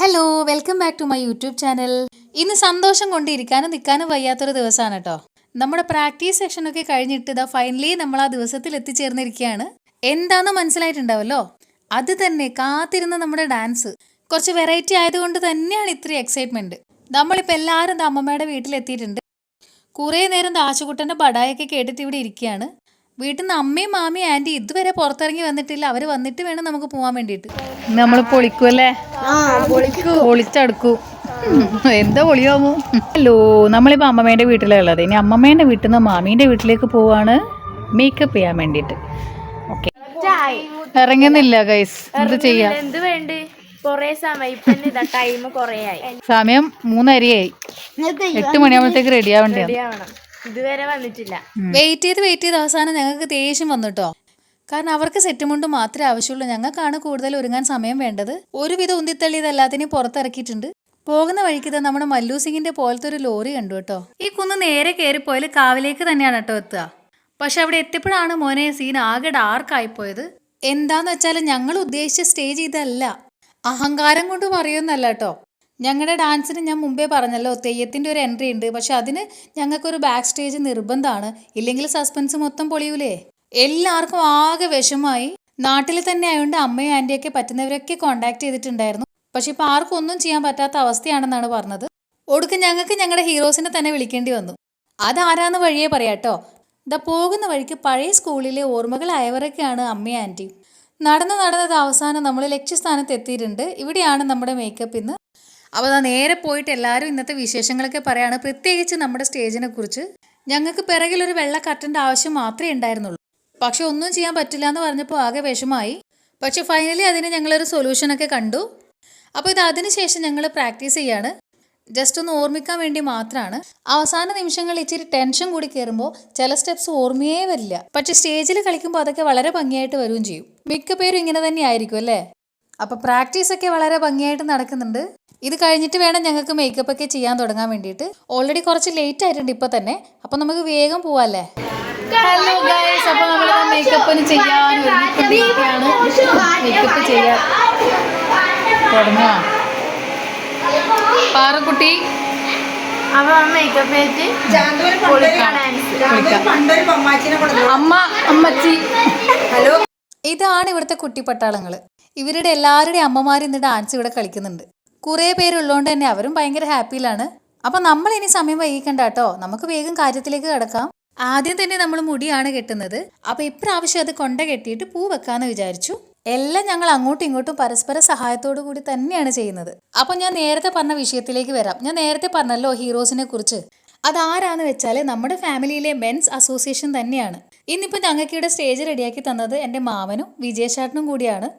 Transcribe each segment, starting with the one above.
Hello welcome back to my YouTube channel ഇന്ന് സന്തോഷം കൊണ്ടിരിക്കാനും നിൽക്കാനും വയ്യാത്തൊരു ദിവസമാണ് കേട്ടോ. നമ്മുടെ പ്രാക്ടീസ് സെക്ഷനൊക്കെ കഴിഞ്ഞിട്ട് ഇതാ ഫൈനലി നമ്മൾ ആ ദിവസത്തിൽ എത്തിച്ചേർന്നിരിക്കുകയാണ്. എന്താണെന്ന് മനസ്സിലായിട്ടുണ്ടാവല്ലോ? അത് തന്നെ കാത്തിരുന്ന നമ്മുടെ ഡാൻസ് കുറച്ച് വെറൈറ്റി ആയതുകൊണ്ട് തന്നെയാണ് ഇത്രയും എക്സൈറ്റ്മെന്റ് നമ്മളിപ്പോൾ എല്ലാവരും അമ്മമ്മയുടെ വീട്ടിലെത്തിയിട്ടുണ്ട്. കുറേ നേരം ദാശുകുട്ടന്റെ പടായൊക്കെ കേട്ടിട്ട് ഇവിടെ ഇരിക്കുകയാണ്. വീട്ടിൽ നിന്ന് അമ്മയും മാമിയും ആന്റി ഇതുവരെ പുറത്തിറങ്ങി വന്നിട്ടില്ല. അവർ വന്നിട്ട് വേണം നമുക്ക് പോകാൻ വേണ്ടിയിട്ട്. നമ്മൾ പൊളിക്കുമല്ലേ പൊളിച്ചടുക്കൂ. എന്താ പൊളിയാമോ ഹലോ നമ്മളിപ്പോൾ അമ്മമ്മേന്റെ വീട്ടിലുള്ളത് ഇനി അമ്മമ്മേന്റെ വീട്ടിൽ നിന്ന് മാമീന്റെ വീട്ടിലേക്ക് പോവാണ് മേക്കപ്പ് ചെയ്യാൻ വേണ്ടിയിട്ട്. ഓക്കെ ഇറങ്ങുന്നില്ല ഗൈസ് എന്ത് ചെയ്യാം? എന്ത് വേണ്ട? കൊറേ സമയം. മൂന്നരയായി. എട്ട് മണിയാകുമ്പോഴത്തേക്ക് റെഡി ആവേണ്ടതാണ് റെഡിയാവണം ഇതുവരെ വന്നിട്ടില്ല. വെയിറ്റ് ചെയ്ത് വെയിറ്റ് ചെയ്ത് അവസാനം ഞങ്ങൾക്ക് ദേഷ്യം വന്നിട്ടോ കാരണം അവർക്ക് സെറ്റ് മുണ്ട് മാത്രമേ ആവശ്യമുള്ളൂ. ഞങ്ങൾക്കാണ് കൂടുതൽ ഒരുങ്ങാൻ സമയം വേണ്ടത്. ഒരുവിധം ഉന്തിത്തള്ളിയത് എല്ലാത്തിനെയും പുറത്തിറക്കിയിട്ടുണ്ട്. പോകുന്ന വഴിക്ക് നമ്മുടെ മല്ലു സിംഗിന്റെ പോലത്തെ ഒരു ലോറി കണ്ടു കേട്ടോ ഈ കുന്ന് നേരെ കയറിപ്പോയാൽ കാവിലേക്ക് തന്നെയാണ് കേട്ടോ എത്തുക. പക്ഷെ അവിടെ എത്തിയപ്പോഴാണ് മോനെ സീൻ ആകെ ഡാർക്കായിപ്പോയത് എന്താന്ന് വെച്ചാൽ ഞങ്ങൾ ഉദ്ദേശിച്ച സ്റ്റേജ് ഇതല്ല അഹങ്കാരം കൊണ്ട് പറയുന്നല്ല കേട്ടോ ഞങ്ങളുടെ ഡാൻസിന് ഞാൻ മുമ്പേ പറഞ്ഞല്ലോ തെയ്യത്തിന്റെ ഒരു എൻട്രി ഉണ്ട്. പക്ഷെ അതിന് ഞങ്ങൾക്കൊരു ബാക്ക് സ്റ്റേജ് നിർബന്ധമാണ് ഇല്ലെങ്കിൽ സസ്പെൻസ് മൊത്തം പൊളിയൂലേ. എല്ലാവർക്കും ആകെ വിഷമായി നാട്ടിൽ തന്നെ ആയതുകൊണ്ട് അമ്മയും ആന്റിയൊക്കെ പറ്റുന്നവരൊക്കെ കോണ്ടാക്ട് ചെയ്തിട്ടുണ്ടായിരുന്നു. പക്ഷെ ഇപ്പം ആർക്കും ഒന്നും ചെയ്യാൻ പറ്റാത്ത അവസ്ഥയാണെന്നാണ് പറഞ്ഞത്. ഒടുക്കം ഞങ്ങൾക്ക് ഞങ്ങളുടെ ഹീറോസിനെ തന്നെ വിളിക്കേണ്ടി വന്നു. അതാരാന്ന് വഴിയേ പറയാട്ടോ. ഇതാ പോകുന്ന വഴിക്ക് പഴയ സ്കൂളിലെ ഓർമ്മകളായവരൊക്കെയാണ് അമ്മയും ആന്റിയും നടന്ന് നടന്നത് അവസാനം നമ്മൾ ലക്ഷ്യസ്ഥാനത്ത് എത്തിയിട്ടുണ്ട് ഇവിടെയാണ് നമ്മുടെ മേക്കപ്പ് ഇന്ന്. അപ്പോൾ അതാ നേരെ പോയിട്ട് എല്ലാവരും ഇന്നത്തെ വിശേഷങ്ങളൊക്കെ പറയാണ്. പ്രത്യേകിച്ച് നമ്മുടെ സ്റ്റേജിനെ കുറിച്ച്. ഞങ്ങൾക്ക് പിറകിലൊരു വെള്ള കട്ടന്റെ ആവശ്യം മാത്രമേ ഉണ്ടായിരുന്നുള്ളൂ. പക്ഷെ ഒന്നും ചെയ്യാൻ പറ്റില്ല എന്ന് പറഞ്ഞപ്പോൾ ആകെ വിഷമായി പക്ഷെ ഫൈനലി അതിന് ഞങ്ങളൊരു സൊല്യൂഷനൊക്കെ കണ്ടു. അപ്പോൾ ഇത് അതിനുശേഷം ഞങ്ങൾ പ്രാക്ടീസ് ചെയ്യാണ്. ജസ്റ്റ് ഒന്ന് ഓർമ്മിക്കാൻ വേണ്ടി മാത്രമാണ് അവസാന നിമിഷങ്ങളിൽ ഇച്ചിരി ടെൻഷൻ കൂടി കയറുമ്പോൾ ചില സ്റ്റെപ്സ് ഓർമ്മയേ വരില്ല. പക്ഷെ സ്റ്റേജിൽ കളിക്കുമ്പോൾ അതൊക്കെ വളരെ ഭംഗിയായിട്ട് വരികയും ചെയ്യും. മിക്ക പേരും ഇങ്ങനെ തന്നെ ആയിരിക്കും അല്ലേ അപ്പോൾ പ്രാക്ടീസൊക്കെ വളരെ ഭംഗിയായിട്ട് നടക്കുന്നുണ്ട്. ഇത് കഴിഞ്ഞിട്ട് വേണം ഞങ്ങൾക്ക് മേക്കപ്പ് ഒക്കെ ചെയ്യാൻ തുടങ്ങാൻ വേണ്ടിയിട്ട്. ഓൾറെഡി കുറച്ച് ലേറ്റ് ആയിട്ടുണ്ട് ഇപ്പോൾ തന്നെ. അപ്പൊ നമുക്ക് വേഗം പോവാല്ലേ? ഹലോ ഗൈസ് അപ്പോൾ നമ്മൾ മേക്കപ്പിന് ചെയ്യാൻ ഒരുങ്ങിക്കൊണ്ടിരിക്കുകയാണ് മേക്കപ്പ് ചെയ്യാൻ പാറക്കുട്ടി അമ്മ അമ്മച്ചി. ഹലോ? ഇതാണ് ഇവിടുത്തെ കുട്ടിപ്പട്ടാളങ്ങൾ ഇവരുടെ എല്ലാവരുടെയും അമ്മമാർ ഇന്ന് ഡാൻസ് ഇവിടെ കളിക്കുന്നുണ്ട്. കുറേ പേരുള്ളതുകൊണ്ട് തന്നെ അവരും ഭയങ്കര ഹാപ്പിയിലാണ്. അപ്പൊ നമ്മൾ ഇനി സമയം വൈകിക്കണ്ട കേട്ടോ. നമുക്ക് വേഗം കാര്യത്തിലേക്ക് കിടക്കാം. ആദ്യം തന്നെ നമ്മൾ മുടിയാണ് കെട്ടുന്നത്. അപ്പൊ ഇപ്രാവശ്യം അത് കൊണ്ട കെട്ടിയിട്ട് പൂ വെക്കാന്ന് വിചാരിച്ചു. എല്ലാം ഞങ്ങൾ അങ്ങോട്ടും ഇങ്ങോട്ടും പരസ്പര സഹായത്തോടു കൂടി തന്നെയാണ് ചെയ്യുന്നത്. അപ്പൊ ഞാൻ നേരത്തെ പറഞ്ഞ വിഷയത്തിലേക്ക് വരാം. ഞാൻ നേരത്തെ പറഞ്ഞല്ലോ ഹീറോസിനെ കുറിച്ച്. അതാരാന്ന് വെച്ചാൽ നമ്മുടെ ഫാമിലിയിലെ മെൻസ് അസോസിയേഷൻ തന്നെയാണ്. ഇന്നിപ്പോൾ ഞങ്ങൾക്ക് ഇവിടെ സ്റ്റേജ് റെഡിയാക്കി തന്നത് എന്റെ മാമനും വിജയശാട്ടനും കൂടിയാണ്.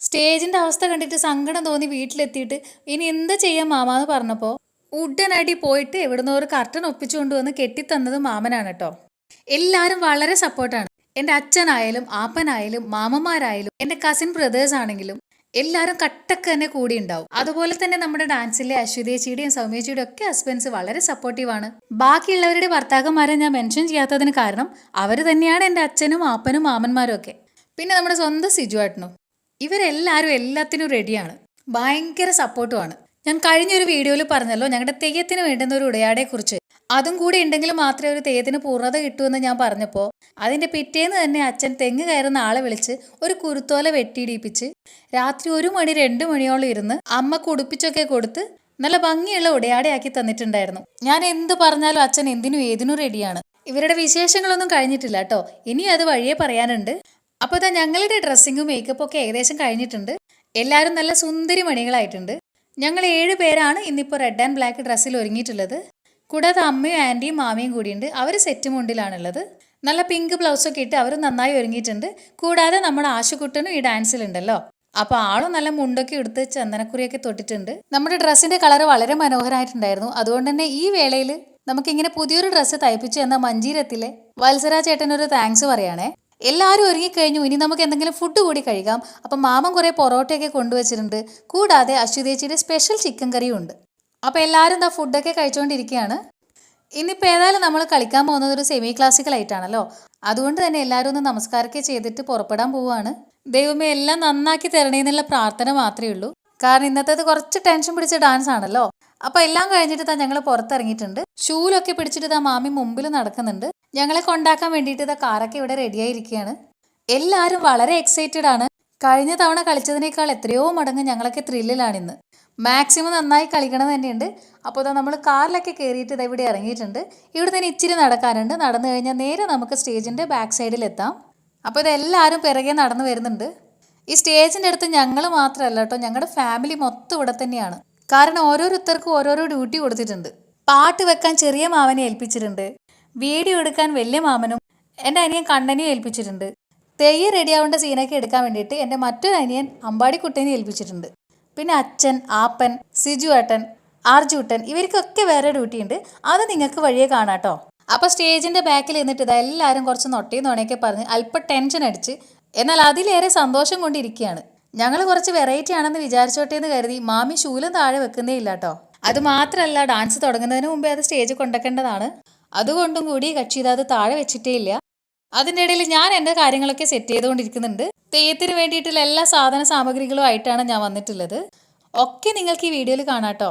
സ്റ്റേജിന്റെ അവസ്ഥ കണ്ടിട്ട് സങ്കടം തോന്നി വീട്ടിലെത്തിയിട്ട് ഇനി എന്ത് ചെയ്യാം മാമ? എന്ന് പറഞ്ഞപ്പോൾ ഉടനടി പോയിട്ട് എവിടുന്നോ ഒരു കർട്ടൻ ഒപ്പിച്ചുകൊണ്ട് വന്ന് കെട്ടിത്തന്നത് മാമനാണ് കേട്ടോ എല്ലാവരും വളരെ സപ്പോർട്ടാണ്. എന്റെ അച്ഛനായാലും ആപ്പനായാലും മാമന്മാരായാലും എന്റെ കസിൻ ബ്രദേഴ്സ് ആണെങ്കിലും എല്ലാവരും കട്ടക്ക് തന്നെ കൂടി ഉണ്ടാവും. അതുപോലെ തന്നെ നമ്മുടെ ഡാൻസിലെ അശ്വതേച്ചിയുടെയും സൗമ്യച്ചിയുടെയും ഒക്കെ ഹസ്ബൻഡ്സ് വളരെ സപ്പോർട്ടീവാണ് ബാക്കിയുള്ളവരുടെ ഭർത്താക്കന്മാരെ ഞാൻ മെൻഷൻ ചെയ്യാത്തതിന് കാരണം അവർ തന്നെയാണ് എന്റെ അച്ഛനും ആപ്പനും മാമന്മാരും ഒക്കെ. പിന്നെ നമ്മുടെ സ്വന്തം സിജുവാട്ടനും ഇവരെല്ലാവരും എല്ലാത്തിനും റെഡിയാണ് ഭയങ്കര സപ്പോർട്ടുമാണ് ഞാൻ കഴിഞ്ഞൊരു വീഡിയോയിൽ പറഞ്ഞല്ലോ ഞങ്ങളുടെ തെയ്യത്തിന് വേണ്ടുന്ന ഒരു ഉടയാടെക്കുറിച്ച് അതും കൂടി ഉണ്ടെങ്കിൽ മാത്രമേ ഒരു തെയ്യത്തിന് പൂർണത കിട്ടൂന്ന് ഞാൻ പറഞ്ഞപ്പോൾ അതിന്റെ പിറ്റേന്ന് തന്നെ അച്ഛൻ തെങ്ങ് കയറുന്ന ആളെ വിളിച്ച് ഒരു കുരുത്തോല വെട്ടിയിടിപ്പിച്ച് രാത്രി ഒരു മണി രണ്ട് മണിയോളം ഇരുന്ന് അമ്മ കുടിപ്പിച്ചൊക്കെ കൊടുത്ത് നല്ല ഭംഗിയുള്ള ഉടയാടയാക്കി തന്നിട്ടുണ്ടായിരുന്നു. ഞാൻ എന്ത് പറഞ്ഞാലും അച്ഛൻ എന്തിനും ഏതിനും റെഡിയാണ് ഇവരുടെ വിശേഷങ്ങളൊന്നും കഴിഞ്ഞിട്ടില്ല കേട്ടോ. ഇനി അത് വഴിയെ പറയാനുണ്ട്. അപ്പോൾ ഇതാ ഞങ്ങളുടെ ഡ്രസ്സിങ്ങും മേക്കപ്പും ഒക്കെ ഏകദേശം കഴിഞ്ഞിട്ടുണ്ട്. എല്ലാവരും നല്ല സുന്ദരി മണികളായിട്ടുണ്ട്. ഞങ്ങൾ ഏഴ് പേരാണ് ഇന്നിപ്പോൾ റെഡ് ആൻഡ് ബ്ലാക്ക് ഡ്രസ്സിൽ ഒരുങ്ങിയിട്ടുള്ളത്. കൂടാതെ അമ്മയും ആന്റിയും മാമയും കൂടിയുണ്ട്. അവർ സെറ്റ് മുണ്ടിലാണുള്ളത്. നല്ല പിങ്ക് ബ്ലൗസൊക്കെ ഇട്ട് അവർ നന്നായി ഒരുങ്ങിയിട്ടുണ്ട്. കൂടാതെ നമ്മുടെ ആശുകുട്ടനും ഈ ഡാൻസിലുണ്ടല്ലോ അപ്പോൾ ആളും നല്ല മുണ്ടൊക്കെ എടുത്ത് ചന്ദനക്കുറിയൊക്കെ തൊട്ടിട്ടുണ്ട്. നമ്മുടെ ഡ്രസ്സിന്റെ കളർ വളരെ മനോഹരമായിട്ടുണ്ടായിരുന്നു. അതുകൊണ്ട് തന്നെ ഈ വേളയിൽ നമുക്കിങ്ങനെ പുതിയൊരു ഡ്രസ്സ് തയ്പ്പിച്ചു എന്ന മഞ്ചീരത്തിലെ വത്സരാ ചേട്ടനൊരു താങ്ക്സ് പറയണേ എല്ലാവരും ഒരുങ്ങിക്കഴിഞ്ഞു. ഇനി നമുക്ക് എന്തെങ്കിലും ഫുഡ് കൂടി കഴിക്കാം. അപ്പം മാമൻ കുറേ പൊറോട്ടയൊക്കെ കൊണ്ടുവച്ചിട്ടുണ്ട്. കൂടാതെ അശ്വതേച്ചിയുടെ സ്പെഷ്യൽ ചിക്കൻ കറിയും ഉണ്ട്. അപ്പോൾ എല്ലാവരും എന്താ ഫുഡൊക്കെ കഴിച്ചുകൊണ്ടിരിക്കുകയാണ് ഇന്നിപ്പോൾ ഏതായാലും നമ്മൾ കളിക്കാൻ പോകുന്നത് ഒരു സെമി ക്ലാസിക്കൽ ആയിട്ടാണല്ലോ അതുകൊണ്ട് തന്നെ എല്ലാവരും ഒന്ന് നമസ്കാരമൊക്കെ ചെയ്തിട്ട് പുറപ്പെടാൻ പോവുകയാണ്. ദൈവമേ എല്ലാം നന്നാക്കി തരണേ എന്നുള്ള പ്രാർത്ഥന മാത്രമേ ഉള്ളൂ. കാരണം ഇന്നത്തേത് കുറച്ച് ടെൻഷൻ പിടിച്ച ഡാൻസ് ആണല്ലോ. അപ്പോൾ എല്ലാം കഴിഞ്ഞിട്ട് താ ഞങ്ങൾ പുറത്തിറങ്ങിയിട്ടുണ്ട്. ഷൂലൊക്കെ പിടിച്ചിട്ട് താ മാമി മുമ്പിൽ നടക്കുന്നുണ്ട്. ഞങ്ങളെ കൊണ്ടാക്കാൻ വേണ്ടിയിട്ട് ഇതാ കാറൊക്കെ ഇവിടെ റെഡിയായിരിക്കുകയാണ് എല്ലാവരും വളരെ എക്സൈറ്റഡ് ആണ്. കഴിഞ്ഞ തവണ കളിച്ചതിനേക്കാൾ എത്രയോ മടങ്ങ് ഞങ്ങളൊക്കെ ത്രില്ലിലാണിന്ന് മാക്സിമം നന്നായി കളിക്കണം തന്നെയുണ്ട്. അപ്പോൾ ഇതാ നമ്മൾ കാറിലൊക്കെ കയറിയിട്ട് ഇതാ ഇവിടെ ഇറങ്ങിയിട്ടുണ്ട്. ഇവിടെ തന്നെ ഇച്ചിരി നടക്കാനുണ്ട്. നടന്നു കഴിഞ്ഞാൽ നേരെ നമുക്ക് സ്റ്റേജിന്റെ ബാക്ക് സൈഡിലെത്താം അപ്പോൾ ഇതെല്ലാവരും പിറകെ നടന്നു വരുന്നുണ്ട്. ഈ സ്റ്റേജിന്റെ അടുത്ത് ഞങ്ങൾ മാത്രമല്ല കേട്ടോ ഞങ്ങളുടെ ഫാമിലി മൊത്തം ഇവിടെ തന്നെയാണ്. കാരണം ഓരോരുത്തർക്കും ഓരോരോ ഡ്യൂട്ടി കൊടുത്തിട്ടുണ്ട്. പാട്ട് വെക്കാൻ ചെറിയ മാവനെ ഏൽപ്പിച്ചിട്ടുണ്ട്. വീഡിയോ എടുക്കാൻ വലിയ മാമനും എന്റെ അനിയൻ കണ്ണനെയും ഏൽപ്പിച്ചിട്ടുണ്ട്. തെയ്യ റെഡിയാവേണ്ട സീനൊക്കെ എടുക്കാൻ വേണ്ടിയിട്ട് എന്റെ മറ്റൊരു അനിയൻ അമ്പാടിക്കുട്ടനെ ഏൽപ്പിച്ചിട്ടുണ്ട്. പിന്നെ അച്ഛൻ ആപ്പൻ സിജു ഏട്ടൻ ആർജുട്ടൻ ഇവർക്കൊക്കെ വേറെ ഡ്യൂട്ടി ഉണ്ട്. അത് നിങ്ങൾക്ക് വഴിയെ കാണാട്ടോ. അപ്പോൾ സ്റ്റേജിന്റെ ബാക്കിൽ ഇരുന്നിട്ട് ഇതാ എല്ലാവരും കുറച്ച് നൊട്ടയും നുണയൊക്കെ പറഞ്ഞ് അല്പം ടെൻഷൻ അടിച്ച് എന്നാൽ അതിലേറെ സന്തോഷം കൊണ്ടിരിക്കുകയാണ്. ഞങ്ങൾ കുറച്ച് വെറൈറ്റി ആണെന്ന് വിചാരിച്ചോട്ടെ എന്ന് കരുതി മാമി ശൂലം താഴെ വെക്കുന്നേ ഇല്ല കേട്ടോ അത് മാത്രമല്ല ഡാൻസ് തുടങ്ങുന്നതിന് മുമ്പേ അത് സ്റ്റേജ് കൊണ്ടുവെക്കേണ്ടതാണ്. അതുകൊണ്ടും കൂടി കക്ഷി ഇതാത് താഴെ വെച്ചിട്ടേ ഇല്ല. അതിന്റെ ഇടയിൽ ഞാൻ എന്റെ കാര്യങ്ങളൊക്കെ സെറ്റ് ചെയ്തുകൊണ്ടിരിക്കുന്നുണ്ട്. തെയ്യത്തിന് വേണ്ടിയിട്ടുള്ള എല്ലാ സാധന സാമഗ്രികളും ആയിട്ടാണ് ഞാൻ വന്നിട്ടുള്ളത്. ഒക്കെ നിങ്ങൾക്ക് ഈ വീഡിയോയിൽ കാണാട്ടോ.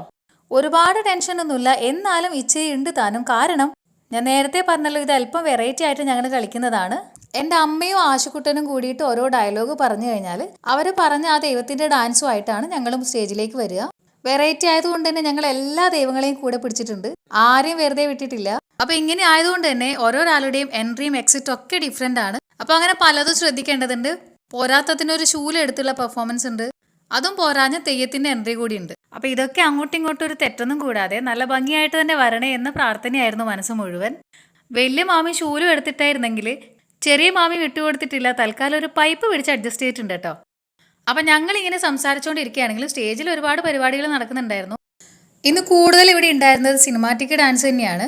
ഒരുപാട് ടെൻഷനൊന്നുമില്ല എന്നാലും ഇച്ചിരി ഉണ്ട് താനും. കാരണം ഞാൻ നേരത്തെ പറഞ്ഞല്ലോ ഇത് അല്പം വെറൈറ്റി ആയിട്ട് ഞങ്ങൾ കളിക്കുന്നതാണ്. എന്റെ അമ്മയും ആശുക്കുട്ടനും കൂടിയിട്ട് ഓരോ ഡയലോഗ് പറഞ്ഞു കഴിഞ്ഞാൽ അവർ പറഞ്ഞ ആ ദൈവത്തിന്റെ ഡാൻസും ആയിട്ടാണ് ഞങ്ങളും സ്റ്റേജിലേക്ക് വരിക. വെറൈറ്റി ആയതുകൊണ്ട് തന്നെ ഞങ്ങൾ എല്ലാ ദൈവങ്ങളെയും കൂടെ പിടിച്ചിട്ടുണ്ട്. ആരെയും വെറുതെ വിട്ടിട്ടില്ല. അപ്പൊ ഇങ്ങനെ ആയതുകൊണ്ട് തന്നെ ഓരോരാളുടെയും എൻട്രിയും എക്സിറ്റും ഒക്കെ ഡിഫറെന്റ് ആണ്. അപ്പൊ അങ്ങനെ പലതും ശ്രദ്ധിക്കേണ്ടതുണ്ട്. പോരാത്തതിന് ഒരു ശൂലം എടുത്തുള്ള പെർഫോമൻസ് ഉണ്ട്. അതും പോരാഞ്ഞ തെയ്യത്തിന്റെ എൻട്രി കൂടി ഉണ്ട് അപ്പൊ ഇതൊക്കെ അങ്ങോട്ടും ഇങ്ങോട്ടും ഒരു തെറ്റൊന്നും കൂടാതെ നല്ല ഭംഗിയായിട്ട് തന്നെ വരണേ എന്ന പ്രാർത്ഥനയായിരുന്നു മനസ്സ് മുഴുവൻ. വലിയ മാമി ശൂലം എടുത്തിട്ടായിരുന്നെങ്കിൽ ചെറിയ മാമി വിട്ടുകൊടുത്തിട്ടില്ല. തൽക്കാലം ഒരു പൈപ്പ് പിടിച്ച് അഡ്ജസ്റ്റ് ചെയ്തിട്ടുണ്ട് കേട്ടോ. അപ്പൊ ഞങ്ങൾ ഇങ്ങനെ സംസാരിച്ചുകൊണ്ടിരിക്കുകയാണെങ്കിൽ സ്റ്റേജിൽ ഒരുപാട് പരിപാടികൾ നടക്കുന്നുണ്ടായിരുന്നു. ഇന്ന് കൂടുതൽ ഇവിടെ ഉണ്ടായിരുന്നത് സിനിമാറ്റിക് ഡാൻസ് തന്നെയാണ്.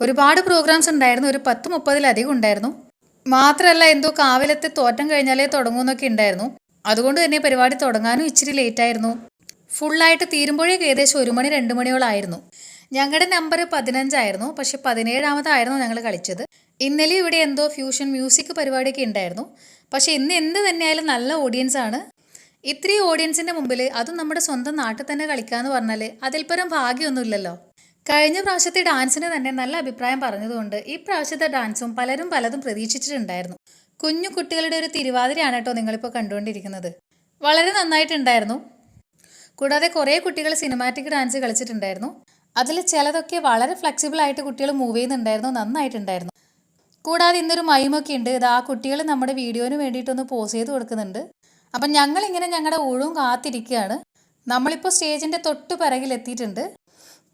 ഒരുപാട് പ്രോഗ്രാംസ് ഉണ്ടായിരുന്നു. ഒരു പത്ത് മുപ്പതിലധികം ഉണ്ടായിരുന്നു. മാത്രമല്ല എന്തോ കാവിലത്തെ തോറ്റം കഴിഞ്ഞാലേ തുടങ്ങുമെന്നൊക്കെ ഉണ്ടായിരുന്നു. അതുകൊണ്ട് തന്നെ പരിപാടി തുടങ്ങാനും ഇച്ചിരി ലേറ്റ് ആയിരുന്നു ഫുള്ളായിട്ട് തീരുമ്പോഴേക്ക് ഏകദേശം ഒരു മണി രണ്ട് മണിയോളായിരുന്നു. ഞങ്ങളുടെ നമ്പർ പതിനഞ്ചായിരുന്നു. പക്ഷെ പതിനേഴാമതായിരുന്നു ഞങ്ങൾ കളിച്ചത്. ഇന്നലെ ഇവിടെ എന്തോ ഫ്യൂഷൻ മ്യൂസിക് പരിപാടിയൊക്കെ ഉണ്ടായിരുന്നു. പക്ഷെ ഇന്ന് എന്ത് തന്നെയായാലും നല്ല ഓഡിയൻസ് ആണ്. ഇത്രയും ഓഡിയൻസിന്റെ മുമ്പിൽ അതും നമ്മുടെ സ്വന്തം നാട്ടിൽ തന്നെ കളിക്കുക എന്ന് പറഞ്ഞാൽ അതിൽപ്പരം പരം ഭാഗ്യമൊന്നുമില്ലല്ലോ. കഴിഞ്ഞ പ്രാവശ്യത്തെ ഡാൻസിന് തന്നെ നല്ല അഭിപ്രായം പറഞ്ഞതുകൊണ്ട് ഈ പ്രാവശ്യത്തെ ഡാൻസും പലരും പലതും പ്രതീക്ഷിച്ചിട്ടുണ്ടായിരുന്നു. കുഞ്ഞു കുട്ടികളുടെ ഒരു തിരുവാതിരയാണ് കേട്ടോ നിങ്ങളിപ്പോൾ കണ്ടുകൊണ്ടിരിക്കുന്നത്. വളരെ നന്നായിട്ടുണ്ടായിരുന്നു. കൂടാതെ കുറേ കുട്ടികൾ സിനിമാറ്റിക് ഡാൻസ് കളിച്ചിട്ടുണ്ടായിരുന്നു. അതിൽ ചിലതൊക്കെ വളരെ ഫ്ലെക്സിബിൾ ആയിട്ട് കുട്ടികൾ മൂവ് ചെയ്യുന്നുണ്ടായിരുന്നു നന്നായിട്ടുണ്ടായിരുന്നു. കൂടാതെ ഇന്നൊരു മൈമൊക്കെ ഉണ്ട്. ഇത് ആ കുട്ടികൾ നമ്മുടെ വീഡിയോന് വേണ്ടിയിട്ടൊന്ന് പോസ് ചെയ്ത് കൊടുക്കുന്നുണ്ട്. അപ്പം ഞങ്ങളിങ്ങനെ ഞങ്ങളുടെ ഊഴും കാത്തിരിക്കുകയാണ്. നമ്മളിപ്പോൾ സ്റ്റേജിന്റെ തൊട്ട് പിറകിലെത്തിയിട്ടുണ്ട്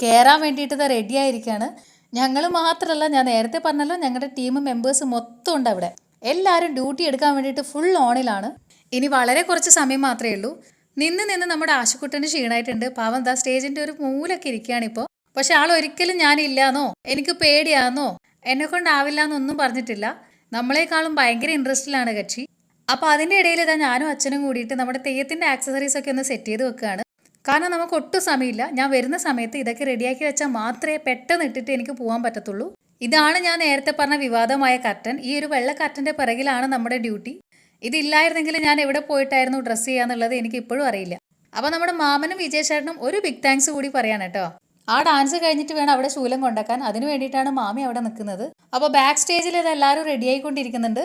കയറാൻ വേണ്ടിയിട്ട് ഇത് റെഡി ആയിരിക്കുകയാണ്. ഞങ്ങൾ മാത്രമല്ല ഞാൻ നേരത്തെ പറഞ്ഞല്ലോ ഞങ്ങളുടെ ടീം മെമ്പേഴ്സ് മൊത്തം ഉണ്ട് അവിടെ. എല്ലാവരും ഡ്യൂട്ടി എടുക്കാൻ വേണ്ടിയിട്ട് ഫുൾ ഓണിലാണ് ഇനി വളരെ കുറച്ച് സമയം മാത്രമേ ഉള്ളൂ. നിന്ന് നിന്ന് നമ്മുടെ ആശുക്കുട്ടന് ക്ഷീണമായിട്ടുണ്ട് പാവം ദാ സ്റ്റേജിന്റെ ഒരു മൂലൊക്കെ ഇരിക്കുകയാണ് ഇപ്പോൾ. പക്ഷെ ആൾ ഒരിക്കലും ഞാനില്ലാന്നോ? എനിക്ക് പേടിയാന്നോ? എന്നെ കൊണ്ടാവില്ല എന്നൊന്നും പറഞ്ഞിട്ടില്ല. നമ്മളെക്കാളും ഭയങ്കര ഇൻട്രസ്റ്റിലാണ് കക്ഷി. അപ്പോൾ അതിന്റെ ഇടയിൽ ഇതാ ഞാനും അച്ഛനും കൂടിയിട്ട് നമ്മുടെ തെയ്യത്തിന്റെ ആക്സസറീസ് ഒക്കെ ഒന്ന് സെറ്റ് ചെയ്ത് വെക്കുകയാണ്. കാരണം നമുക്ക് ഒട്ടും സമയമില്ല. ഞാൻ വരുന്ന സമയത്ത് ഇതൊക്കെ റെഡിയാക്കി വെച്ചാൽ മാത്രമേ പെട്ടെന്ന് ഇട്ടിട്ട് എനിക്ക് പോകാൻ പറ്റത്തുള്ളൂ. ഇതാണ് ഞാൻ നേരത്തെ പറഞ്ഞ വിവാദമായ കർട്ടൻ ഈ ഒരു വെള്ള കർട്ടന്റെ പിറകിലാണ് നമ്മുടെ ഡ്യൂട്ടി ഇതില്ലായിരുന്നെങ്കിൽ ഞാൻ എവിടെ പോയിട്ടായിരുന്നു ഡ്രസ്സ് ചെയ്യാന്നുള്ളത് എനിക്ക് ഇപ്പോഴും അറിയില്ല. അപ്പോൾ നമ്മുടെ മാമനും വിജയചേട്ടനും ഒരു ബിഗ് താങ്ക്സ് കൂടി പറയാൻ കേട്ടോ. ആ ഡാൻസ് കഴിഞ്ഞിട്ട് വേണം അവിടെ ശൂലം കൊണ്ടാക്കാൻ. അതിനു വേണ്ടിയിട്ടാണ് മാമി അവിടെ നിൽക്കുന്നത്. അപ്പോൾ ബാക്ക് സ്റ്റേജിൽ ഇത് എല്ലാവരും റെഡി ആയിക്കൊണ്ടിരിക്കുന്നുണ്ട്.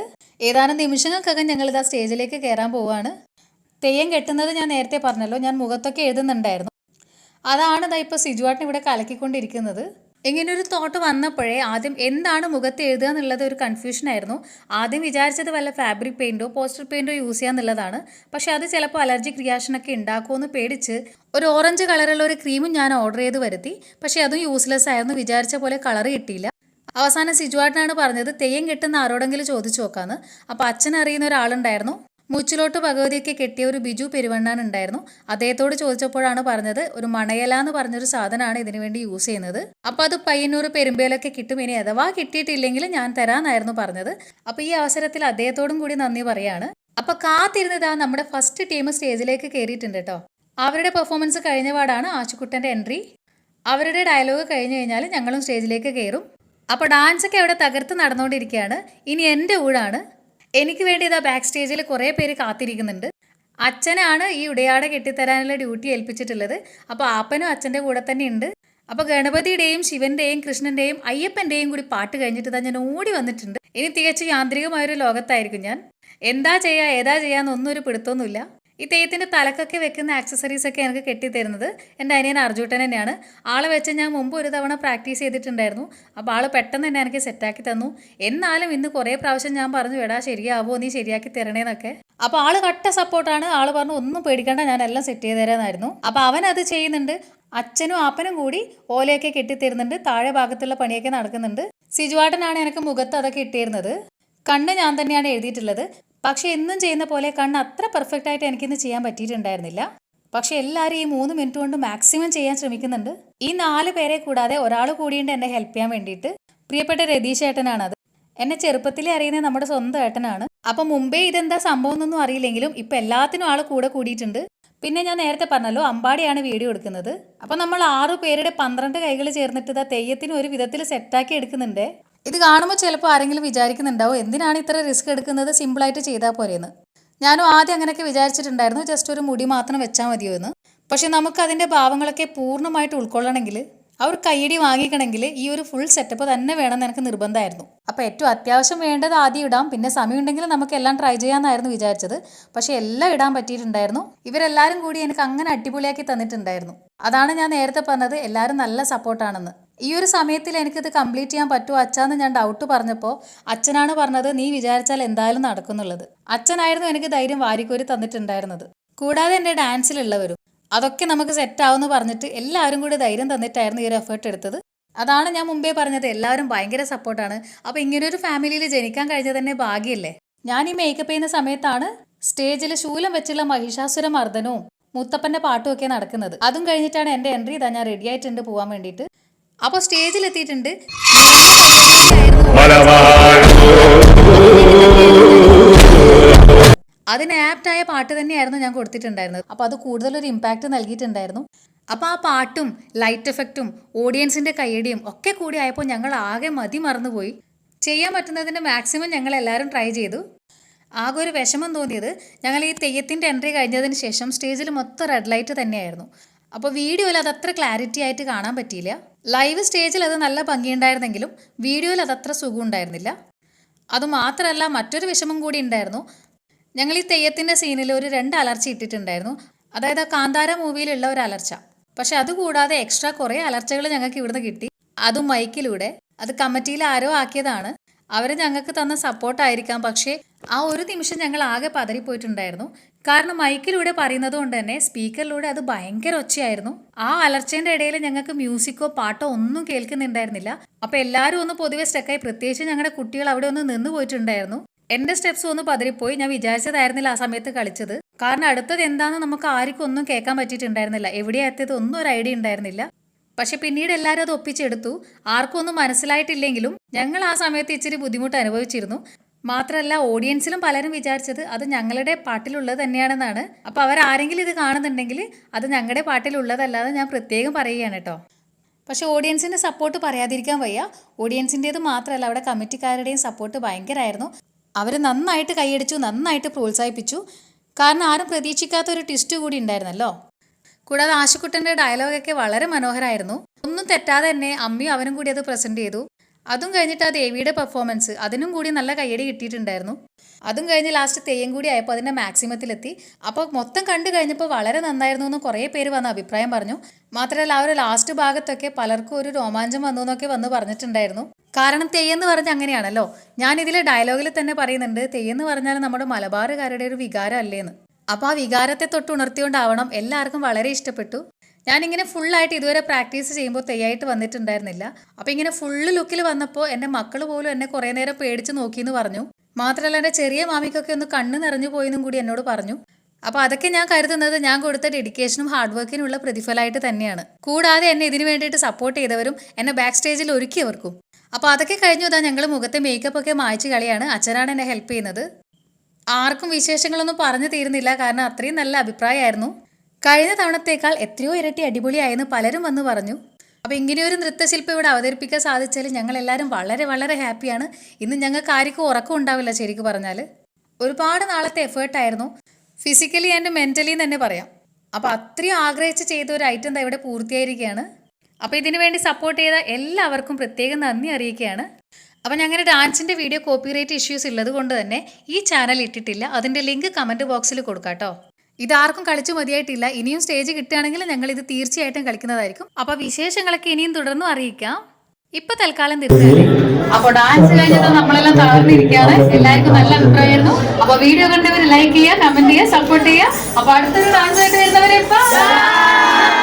ഏതാനും നിമിഷങ്ങൾക്കകം ഞങ്ങൾ ഇതാ സ്റ്റേജിലേക്ക് കയറാൻ പോവുകയാണ് തെയ്യം കെട്ടുന്നത് ഞാൻ നേരത്തെ പറഞ്ഞല്ലോ ഞാൻ മുഖത്തൊക്കെ എഴുതുന്നുണ്ടായിരുന്നു. അതാണ് ഇതാ ഇപ്പോൾ സിജുവാട്ടിന് ഇവിടെ കലക്കിക്കൊണ്ടിരിക്കുന്നത്. ഇങ്ങനെ ഒരു തോട്ട് വന്നപ്പോഴേ ആദ്യം എന്താണ് മുഖത്ത് എഴുതുക എന്നുള്ളത് ഒരു കൺഫ്യൂഷൻ ആയിരുന്നു. ആദ്യം വിചാരിച്ചത് വല്ല ഫാബ്രിക് പെയിന്റോ പോസ്റ്റർ പെയിന്റോ യൂസ് ചെയ്യുക എന്നുള്ളതാണ്. പക്ഷേ അത് ചിലപ്പോൾ അലർജിക് റിയാക്ഷൻ ഒക്കെ ഉണ്ടാക്കുമെന്ന് പേടിച്ച് ഒരു ഓറഞ്ച് കളറുള്ള ഒരു ക്രീമും ഞാൻ ഓർഡർ ചെയ്ത് വരുത്തി. പക്ഷേ അതും യൂസ്ലെസ് ആയിരുന്നു. വിചാരിച്ച പോലെ കളർ കിട്ടിയില്ല. അവസാനം സിജുവാട്ടനാണ് പറഞ്ഞത് തെയ്യം കിട്ടുന്ന ആരോടെങ്കിലും ചോദിച്ചു നോക്കാന്ന്. അപ്പോൾ അച്ഛൻ അറിയുന്ന ഒരാളുണ്ടായിരുന്നു. മുച്ചിലോട്ട് ഭഗവതിയൊക്കെ കെട്ടിയ ഒരു ബിജു പെരുവണ്ണാൻ ഉണ്ടായിരുന്നു. അദ്ദേഹത്തോട് ചോദിച്ചപ്പോഴാണ് പറഞ്ഞത് ഒരു മണയല എന്ന് പറഞ്ഞൊരു സാധനമാണ് ഇതിനു വേണ്ടി യൂസ് ചെയ്യുന്നത്. അപ്പോൾ അത് പയ്യന്നൂർ പെരുമ്പേലൊക്കെ കിട്ടും ഇനി അഥവാ കിട്ടിയിട്ടില്ലെങ്കിൽ ഞാൻ തരാമെന്നായിരുന്നു പറഞ്ഞത്. അപ്പോൾ ഈ അവസരത്തിൽ അദ്ദേഹത്തോടും കൂടി നന്ദി പറയാണ്. അപ്പോൾ കാത്തിരുന്നതാ നമ്മുടെ ഫസ്റ്റ് ടീം സ്റ്റേജിലേക്ക് കയറിയിട്ടുണ്ട് കേട്ടോ അവരുടെ പെർഫോമൻസ് കഴിഞ്ഞ പാടാണ് ആശുക്കുട്ടന്റെ എൻട്രി അവരുടെ ഡയലോഗ് കഴിഞ്ഞു കഴിഞ്ഞാൽ ഞങ്ങളും സ്റ്റേജിലേക്ക് കയറും അപ്പോൾ ഡാൻസൊക്കെ അവിടെ തകർത്ത് നടന്നുകൊണ്ടിരിക്കുകയാണ് ഇനി എന്റെ ഊഴാണ്. എനിക്ക് വേണ്ടി ഇതാ ബാക്ക് സ്റ്റേജിൽ കുറേ പേര് കാത്തിരിക്കുന്നുണ്ട്. അച്ഛനാണ് ഈ ഉടയാട കെട്ടിത്തരാനുള്ള ഡ്യൂട്ടി ഏൽപ്പിച്ചിട്ടുള്ളത്. അപ്പോൾ ആപ്പനും അച്ഛന്റെ കൂടെ തന്നെ ഉണ്ട്. അപ്പോൾ ഗണപതിയുടെയും ശിവന്റെയും കൃഷ്ണന്റെയും അയ്യപ്പന്റെയും കൂടി പാട്ട് കഴിഞ്ഞിട്ട് ഇതാ ഞാൻ ഓടി വന്നിട്ടുണ്ട്. ഇനി തികച്ചും യാന്ത്രികമായൊരു ലോകത്തായിരിക്കും ഞാൻ. എന്താ ചെയ്യുക ഏതാ ചെയ്യാന്നൊന്നും ഒരു പിടുത്തൊന്നുമില്ല ഈ തെയ്യത്തിന്റെ തലക്കൊക്കെ വെക്കുന്ന ആക്സസറീസ് ഒക്കെ എനിക്ക് കെട്ടിത്തരുന്നത് എന്റെ അനിയൻ അർജുട്ടൻ തന്നെയാണ്. ആളെ വെച്ച് ഞാൻ മുമ്പ് ഒരു തവണ പ്രാക്ടീസ് ചെയ്തിട്ടുണ്ടായിരുന്നു. അപ്പോൾ ആൾ പെട്ടെന്ന് തന്നെ എനിക്ക് സെറ്റാക്കി തന്നു. എന്നാലും ഇന്ന് കുറേ പ്രാവശ്യം ഞാൻ പറഞ്ഞു എടാ ശരിയാവോ നീ ശരിയാക്കി തരണേന്നൊക്കെ അപ്പോൾ ആൾ കട്ട സപ്പോർട്ടാണ് ആൾ പറഞ്ഞു ഒന്നും പേടിക്കേണ്ട ഞാൻ എല്ലാം സെറ്റ് ചെയ്ത് തരാമെന്നായിരുന്നു. അപ്പോൾ അവൻ അത് ചെയ്യുന്നുണ്ട്. അച്ഛനും ആപ്പനും കൂടി ഓലയൊക്കെ കെട്ടിത്തരുന്നുണ്ട്. താഴെ ഭാഗത്തുള്ള പണിയൊക്കെ നടക്കുന്നുണ്ട്. സിജുവാട്ടനാണ് എനിക്ക് മുഖത്ത് അതൊക്കെ ഇട്ടിരുന്നത്. കണ്ണ് ഞാൻ തന്നെയാണ് എഴുതിയിട്ടുള്ളത്. പക്ഷെ എന്നും ചെയ്യുന്ന പോലെ കണ്ണ് അത്ര പെർഫെക്റ്റ് ആയിട്ട് എനിക്കിന്ന് ചെയ്യാൻ പറ്റിയിട്ടുണ്ടായിരുന്നില്ല. പക്ഷെ എല്ലാവരും ഈ മൂന്ന് മിനിറ്റ് കൊണ്ട് മാക്സിമം ചെയ്യാൻ ശ്രമിക്കുന്നുണ്ട്. ഈ നാല് പേരെ കൂടാതെ ഒരാൾ കൂടിയുണ്ട് എന്നെ ഹെൽപ്പ് ചെയ്യാൻ വേണ്ടിയിട്ട്. പ്രിയപ്പെട്ട രതീഷ് അത്. എന്നെ ചെറുപ്പത്തിലേ അറിയുന്ന നമ്മുടെ സ്വന്തം ഏട്ടനാണ്. അപ്പൊ മുമ്പേ ഇതെന്താ സംഭവം എന്നൊന്നും അറിയില്ലെങ്കിലും ഇപ്പൊ എല്ലാത്തിനും ആൾ കൂടെ കൂടിയിട്ടുണ്ട്. പിന്നെ ഞാൻ നേരത്തെ പറഞ്ഞല്ലോ അമ്പാടിയാണ് വീഡിയോ എടുക്കുന്നത്. അപ്പൊ നമ്മൾ ആറു പേരുടെ പന്ത്രണ്ട് കൈകൾ ചേർന്നിട്ട് ഇതാ തെയ്യത്തിന് ഒരു വിധത്തിൽ സെറ്റാക്കി എടുക്കുന്നുണ്ട്. ഇത് കാണുമ്പോൾ ചിലപ്പോൾ ആരെങ്കിലും വിചാരിക്കുന്നുണ്ടാവും എന്തിനാണ് ഇത്ര റിസ്ക് എടുക്കുന്നത്? സിമ്പിളായിട്ട് ചെയ്താൽ പോരെയെന്ന് ഞാനും ആദ്യം അങ്ങനെയൊക്കെ വിചാരിച്ചിട്ടുണ്ടായിരുന്നു ജസ്റ്റ് ഒരു മുടി മാത്രം വെച്ചാൽ മതിയോ എന്ന് പക്ഷെ നമുക്ക് അതിന്റെ ഭാവങ്ങളൊക്കെ പൂർണമായിട്ട് ഉൾക്കൊള്ളണമെങ്കിൽ അവർ കൈയടി വാങ്ങിക്കണമെങ്കിൽ ഈ ഒരു ഫുൾ സെറ്റപ്പ് തന്നെ വേണമെന്ന് എനിക്ക് നിർബന്ധമായിരുന്നു. അപ്പോൾ ഏറ്റവും അത്യാവശ്യം വേണ്ടത് ആദ്യം ഇടാം പിന്നെ സമയമുണ്ടെങ്കിൽ നമുക്ക് എല്ലാം ട്രൈ ചെയ്യാമെന്നായിരുന്നു വിചാരിച്ചത്. പക്ഷേ എല്ലാം ഇടാൻ പറ്റിയിട്ടുണ്ടായിരുന്നു. ഇവരെല്ലാവരും കൂടി എനിക്ക് അങ്ങനെ അടിപൊളിയാക്കി തന്നിട്ടുണ്ടായിരുന്നു. അതാണ് ഞാൻ നേരത്തെ പറഞ്ഞത് എല്ലാവരും നല്ല സപ്പോർട്ടാണെന്ന് ഈ ഒരു സമയത്തിൽ എനിക്കിത് കംപ്ലീറ്റ് ചെയ്യാൻ പറ്റുമോ അച്ഛാന്ന് ഞാൻ ഡൗട്ട് പറഞ്ഞപ്പോൾ അച്ഛനാണ് പറഞ്ഞത് നീ വിചാരിച്ചാൽ എന്തായാലും നടക്കുന്നുള്ളത്. അച്ഛനായിരുന്നു എനിക്ക് ധൈര്യം വാരിക്കോരി തന്നിട്ടുണ്ടായിരുന്നത്. കൂടാതെ എന്റെ ഡാൻസിലുള്ളവരും അതൊക്കെ നമുക്ക് സെറ്റാവുമെന്ന് പറഞ്ഞിട്ട് എല്ലാവരും കൂടി ധൈര്യം തന്നിട്ടായിരുന്നു ഈ ഒരു എഫേർട്ട് എടുത്തത്. അതാണ് ഞാൻ മുമ്പേ പറഞ്ഞത് എല്ലാവരും ഭയങ്കര സപ്പോർട്ടാണ് അപ്പോൾ ഇങ്ങനെ ഒരു ഫാമിലിയിൽ ജനിക്കാൻ കഴിഞ്ഞത് തന്നെ ഭാഗ്യമല്ലേ ഞാൻ ഈ മേക്കപ്പ് ചെയ്യുന്ന സമയത്താണ് സ്റ്റേജിൽ ശൂലം വെച്ചുള്ള മഹിഷാസുര മർദ്ദനവും മുത്തപ്പന്റെ പാട്ടുമൊക്കെ നടക്കുന്നത്. അതും കഴിഞ്ഞിട്ടാണ് എന്റെ എൻട്രി ഇതാ ഞാൻ റെഡി ആയിട്ടുണ്ട് പോകാൻ വേണ്ടിയിട്ട്. അപ്പോൾ സ്റ്റേജിൽ എത്തിയിട്ടുണ്ട് അതിന് ആപ്റ്റായ പാട്ട് തന്നെയായിരുന്നു ഞാൻ കൊടുത്തിട്ടുണ്ടായിരുന്നത്. അപ്പോൾ അത് കൂടുതൽ ഒരു ഇമ്പാക്റ്റ് നൽകിയിട്ടുണ്ടായിരുന്നു. അപ്പോൾ ആ പാട്ടും ലൈറ്റ് എഫക്റ്റും ഓഡിയൻസിന്റെ കൈയടിയും ഒക്കെ കൂടി ആയപ്പോൾ ഞങ്ങൾ ആകെ മതി മറന്നുപോയി. ചെയ്യാൻ പറ്റുന്നതിന്റെ മാക്സിമം ഞങ്ങൾ എല്ലാവരും ട്രൈ ചെയ്തു. ആകെ ഒരു വിഷമം തോന്നിയത് ഞങ്ങൾ ഈ തെയ്യത്തിന്റെ എൻട്രി കഴിഞ്ഞതിന് ശേഷം സ്റ്റേജിൽ മൊത്തം റെഡ് ലൈറ്റ് തന്നെയായിരുന്നു. അപ്പോൾ വീഡിയോയിൽ അത് അത്ര ക്ലാരിറ്റി ആയിട്ട് കാണാൻ പറ്റിയില്ല. ലൈവ് സ്റ്റേജിൽ അത് നല്ല ഭംഗിയുണ്ടായിരുന്നെങ്കിലും വീഡിയോയിൽ അതത്ര സുഖം ഉണ്ടായിരുന്നില്ല അതുമാത്രമല്ല മറ്റൊരു വിഷമം കൂടി ഉണ്ടായിരുന്നു. ഞങ്ങൾ ഈ തെയ്യത്തിന്റെ സീനിൽ ഒരു രണ്ട് അലർച്ച ഇട്ടിട്ടുണ്ടായിരുന്നു. അതായത് ആ കാന്താര മൂവിയിലുള്ള ഒരു അലർച്ച. പക്ഷെ അതുകൂടാതെ എക്സ്ട്രാ കുറേ അലർച്ചകൾ ഞങ്ങൾക്ക് ഇവിടുന്ന് കിട്ടി. അതും മൈക്കിലൂടെ അത് കമ്മിറ്റിയിൽ ആരോ ആക്കിയതാണ്. അവർ ഞങ്ങൾക്ക് തന്ന സപ്പോർട്ടായിരിക്കാം പക്ഷേ ആ ഒരു നിമിഷം ഞങ്ങൾ ആകെ പതറിപ്പോയിട്ടുണ്ടായിരുന്നു. കാരണം മൈക്കിലൂടെ പറയുന്നത് കൊണ്ട് തന്നെ സ്പീക്കറിലൂടെ അത് ഭയങ്കര ഒച്ചയായിരുന്നു. ആ അലർച്ചേന്റെ ഇടയിൽ ഞങ്ങൾക്ക് മ്യൂസിക്കോ പാട്ടോ ഒന്നും കേൾക്കുന്നുണ്ടായിരുന്നില്ല. അപ്പൊ എല്ലാവരും ഒന്ന് പൊതുവെ സ്റ്റക്കായി. പ്രത്യേകിച്ച് ഞങ്ങളുടെ കുട്ടികൾ അവിടെ ഒന്ന് നിന്ന് പോയിട്ടുണ്ടായിരുന്നു. എന്റെ സ്റ്റെപ്സ് ഒന്ന് പതറിപ്പോയി ഞാൻ വിചാരിച്ചതായിരുന്നില്ല ആ സമയത്ത് കളിച്ചത്. കാരണം അടുത്തത് എന്താണെന്ന് നമുക്ക് ആർക്കും ഒന്നും കേൾക്കാൻ പറ്റിയിട്ടുണ്ടായിരുന്നില്ല. എവിടെയാ എത്തിയത് ഒന്നും ഒരു ഐഡിയ ഉണ്ടായിരുന്നില്ല. പക്ഷെ പിന്നീട് എല്ലാവരും അത് ഒപ്പിച്ചെടുത്തു. ആർക്കും ഒന്നും മനസ്സിലായിട്ടില്ലെങ്കിലും ഞങ്ങൾ ആ സമയത്ത് ഇച്ചിരി ബുദ്ധിമുട്ട് അനുഭവിച്ചിരുന്നു. മാത്രമല്ല ഓഡിയൻസിലും പലരും വിചാരിച്ചത് അത് ഞങ്ങളുടെ പാട്ടിലുള്ളത് തന്നെയാണെന്നാണ്. അപ്പോൾ അവരാരെങ്കിലും ഇത് കാണുന്നുണ്ടെങ്കിൽ അത് ഞങ്ങളുടെ പാട്ടിലുള്ളതല്ലാതെ ഞാൻ പ്രത്യേകം പറയുകയാണ് കേട്ടോ. പക്ഷേ ഓഡിയൻസിന്റെ സപ്പോർട്ട് പറയാതിരിക്കാൻ വയ്യ. ഓഡിയൻസിന്റേത് മാത്രമല്ല അവിടെ കമ്മിറ്റിക്കാരുടെയും സപ്പോർട്ട് ഭയങ്കരമായിരുന്നു അവർ നന്നായിട്ട് കൈയടിച്ചു നന്നായിട്ട് പ്രോത്സാഹിപ്പിച്ചു. കാരണം ആരും പ്രതീക്ഷിക്കാത്ത ഒരു ട്വിസ്റ്റ് കൂടി ഉണ്ടായിരുന്നല്ലോ. കൂടാതെ ആശുക്കുട്ടന്റെ ഡയലോഗൊക്കെ വളരെ മനോഹരമായിരുന്നു ഒന്നും തെറ്റാതെ തന്നെ അമ്മയും അവനും കൂടി അത് പ്രസന്റ് ചെയ്തു. അതും കഴിഞ്ഞിട്ട് ആ ദേവിയുടെ പെർഫോമൻസ് അതിനും കൂടി നല്ല കയ്യടി കിട്ടിയിട്ടുണ്ടായിരുന്നു. അതും കഴിഞ്ഞ് ലാസ്റ്റ് തെയ്യം കൂടി ആയപ്പോൾ അതിന്റെ മാക്സിമത്തിലെത്തി അപ്പോൾ മൊത്തം കണ്ടു കഴിഞ്ഞപ്പോൾ വളരെ നന്നായിരുന്നു എന്ന് കുറേ പേര് വന്ന അഭിപ്രായം പറഞ്ഞു. മാത്രമല്ല ആ ഒരു ലാസ്റ്റ് ഭാഗത്തൊക്കെ പലർക്കും ഒരു രോമാഞ്ചം വന്നു എന്നൊക്കെ വന്ന് പറഞ്ഞിട്ടുണ്ടായിരുന്നു. കാരണം തെയ്യെന്ന് പറഞ്ഞ അങ്ങനെയാണല്ലോ. ഞാൻ ഇതിലെ ഡയലോഗിൽ തന്നെ പറയുന്നുണ്ട് തെയ്യെന്ന് പറഞ്ഞാൽ നമ്മുടെ മലബാറുകാരുടെ ഒരു വികാരം അല്ലേന്ന്. അപ്പോൾ ആ വികാരത്തെ തൊട്ട് ഉണർത്തിക്കൊണ്ടാവണം എല്ലാവർക്കും വളരെ ഇഷ്ടപ്പെട്ടു. ഞാനിങ്ങനെ ഫുള്ളായിട്ട് ഇതുവരെ പ്രാക്ടീസ് ചെയ്യുമ്പോൾ തെയ്യായിട്ട് വന്നിട്ടുണ്ടായിരുന്നില്ല. അപ്പോൾ ഇങ്ങനെ ഫുള്ള് ലുക്കിൽ വന്നപ്പോൾ എന്റെ മക്കൾ പോലും എന്നെ കുറേ നേരം പേടിച്ച് നോക്കിയെന്ന് പറഞ്ഞു. മാത്രമല്ല എന്റെ ചെറിയ മാമിക്കൊക്കെ ഒന്ന് കണ്ണ് നിറഞ്ഞു പോയെന്നും കൂടി എന്നോട് പറഞ്ഞു. അപ്പോൾ അതൊക്കെ ഞാൻ കരുതുന്നത് ഞാൻ കൊടുത്ത ഡെഡിക്കേഷനും ഹാർഡ് വർക്കിനുള്ള പ്രതിഫലമായിട്ട് തന്നെയാണ്. കൂടാതെ എന്നെ ഇതിനു വേണ്ടിയിട്ട് സപ്പോർട്ട് ചെയ്തവരും എന്നെ ബാക്ക് സ്റ്റേജിൽ ഒരുക്കിയവർക്കും. അപ്പോൾ അതൊക്കെ കഴിഞ്ഞു ഇതാ ഞങ്ങൾ മുഖത്തെ മേക്കപ്പ് ഒക്കെ മായ്ച്ച് കളിയാണ്. അച്ഛനാണ് എന്നെ ഹെൽപ്പ് ചെയ്യുന്നത്. ആർക്കും വിശേഷങ്ങളൊന്നും പറഞ്ഞു തീരുന്നില്ല. കാരണം അത്രയും നല്ല അഭിപ്രായമായിരുന്നു. കഴിഞ്ഞ തവണത്തേക്കാൾ എത്രയോ ഇരട്ടി അടിപൊളിയായെന്ന് പലരും വന്ന് പറഞ്ഞു. അപ്പോൾ ഇങ്ങനെയൊരു നൃത്തശില്പം ഇവിടെ അവതരിപ്പിക്കാൻ സാധിച്ചാൽ ഞങ്ങൾ എല്ലാവരും വളരെ വളരെ ഹാപ്പിയാണ്. ഇന്ന് ഞങ്ങൾക്ക് ആർക്കും ഉറക്കം ഉണ്ടാവില്ല ശരിക്കും പറഞ്ഞാൽ ഒരുപാട് നാളത്തെ എഫേർട്ടായിരുന്നു ഫിസിക്കലി ആൻഡ് മെന്റലി തന്നെ പറയാം. അപ്പോൾ അത്രയും ആഗ്രഹിച്ച് ചെയ്ത ഒരു ഐറ്റം ഇവിടെ പൂർത്തിയായിരിക്കുകയാണ് അപ്പോൾ ഇതിനു വേണ്ടി സപ്പോർട്ട് ചെയ്ത എല്ലാവർക്കും പ്രത്യേകം നന്ദി അറിയിക്കുകയാണ് അപ്പോൾ ഞങ്ങളുടെ ഡാൻസിന്റെ വീഡിയോ കോപ്പിറൈറ്റ് ഇഷ്യൂസ് ഉള്ളത് കൊണ്ട് തന്നെ ഈ ചാനൽ ഇട്ടിട്ടില്ല. അതിന്റെ ലിങ്ക് കമന്റ് ബോക്സിൽ കൊടുക്കാം കേട്ടോ ഇതാർക്കും കളിച്ചു മതിയായിട്ടില്ല. ഇനിയും സ്റ്റേജ് കിട്ടുകയാണെങ്കിൽ ഞങ്ങൾ ഇത് തീർച്ചയായിട്ടും കളിക്കുന്നതായിരിക്കും. അപ്പൊ വിശേഷങ്ങളൊക്കെ ഇനിയും തുടർന്നും അറിയിക്കാം. ഇപ്പൊ തൽക്കാലം തിരിച്ചല്ലേ അപ്പൊ ഡാൻസ് കഴിഞ്ഞത് നമ്മളെല്ലാം തളർന്നിരിക്കാതെ എല്ലാവർക്കും നല്ല അഭിപ്രായമായിരുന്നു. അപ്പൊ വീഡിയോ കണ്ടവർ ലൈക്ക് ചെയ്യുക കമന്റ് ചെയ്യുക സപ്പോർട്ട് ചെയ്യുക. അപ്പൊ അടുത്തൊരു ഡാൻസ് ആയിട്ട് വരുന്നവരെ bye.